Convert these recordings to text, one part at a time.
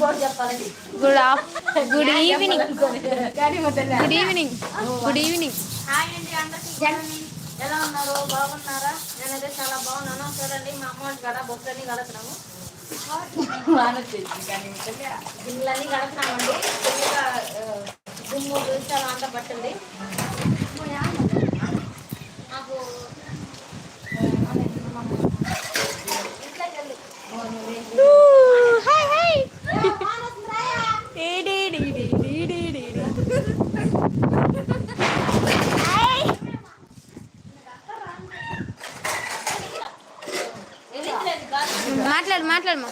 Good of good evening good evening good evening hi అండి అందరికీ. ఎలా ఉన్నారు? బాగున్నారా? నేనైతే చాలా బాగున్నాను. చూడండి మా అమ్మ బొక్కలన్నీ కడుతున్నాము. గిన్నెలన్నీ కడుతున్నామండి. ఫుల్గా దుమ్ము దూసాలు అంతా పట్టింది నాకు ఇంట్లోకి వెళ్ళి హాయ్ హాయ్ వెళ్ళించలేదు కాదు మాట్లాడు మాట్లాడు మా చూడండి వాన కాదు మా మా అన్నోళ్ళ ఇంటికాడికి మా అమ్మ ఇంటికి వచ్చాము మా ఇంటికాడికి మా అమ్మ ఇంటికి మా అమ్మ వాళ్ళ ఇంటికి వచ్చాము చూడండి ఇవన్నీ కడుగుతా ఉన్నాం మేము.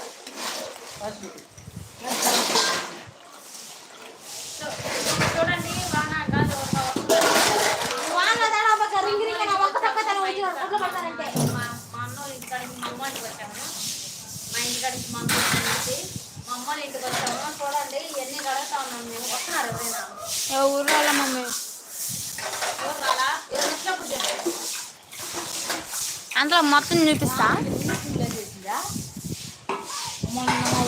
వస్తున్నారు ఎవరైనా? ఊర్లో వాళ్ళ మమ్మీ? అందులో మొత్తం చూపిస్తా మొన్న మా ఊర్లో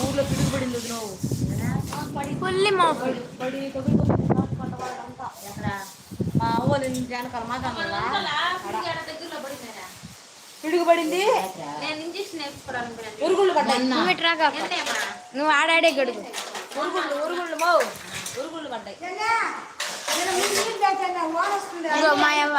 పిడుగుపడింది నువ్వు ఫుల్లీ మోపుడు పడి తగులు ఎక్కడ మా ఆడ దగ్గరలో పడిందేనా? పిడుగుపడింది నేను ఇంజక్షన్ వేసుకోవడానికి పోయినా. ఉరుగుళ్ళు పడ్డాయి నువ్వు? నువ్వు ఆడాడే గడుగు. ఉరుగుళ్ళు ఉరుగుళ్ళు మో. ఉరుగుళ్ళు పడ్డాయి మా అవ్వ.